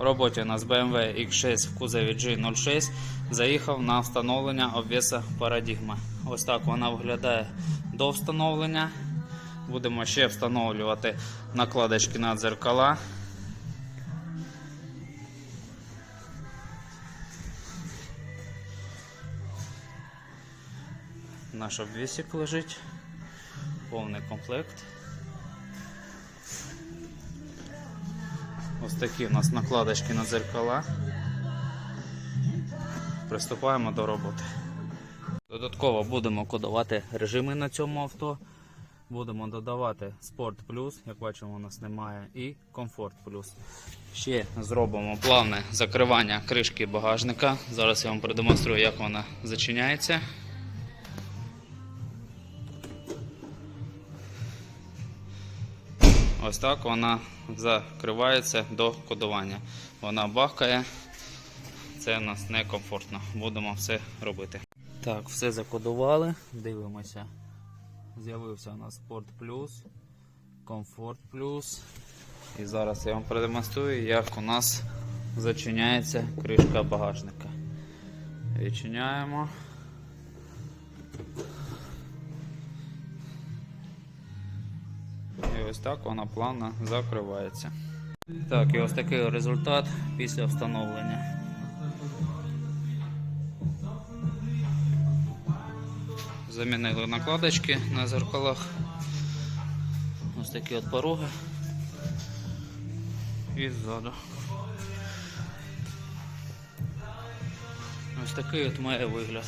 роботі у нас BMW X6 в кузові G06 заїхав на встановлення обвеса парадігма. Ось так вона виглядає до встановлення. Будемо ще встановлювати накладочки на дзеркала. Наш обвісик лежить, повний комплект. Ось такі у нас накладочки на дзеркала. Приступаємо до роботи. Додатково будемо кодувати режими на цьому авто. Будемо додавати Sport Plus, як бачимо, у нас немає, і Comfort Plus. Ще зробимо плавне закривання кришки багажника. Зараз я вам продемонструю, як вона зачиняється. Ось так вона закривається до кодування. Вона бахкає, це нас некомфортно. Будемо все робити. Так, все закодували. Дивимося. З'явився у нас Sport Plus, Comfort Plus. І зараз я вам продемонструю, як у нас зачиняється кришка багажника. Відчиняємо. Ось так вона плавно закривається. Так, і ось такий результат після встановлення. Замінили накладочки на зеркалах. Ось такі от пороги. І ззаду. Ось такий от має вигляд.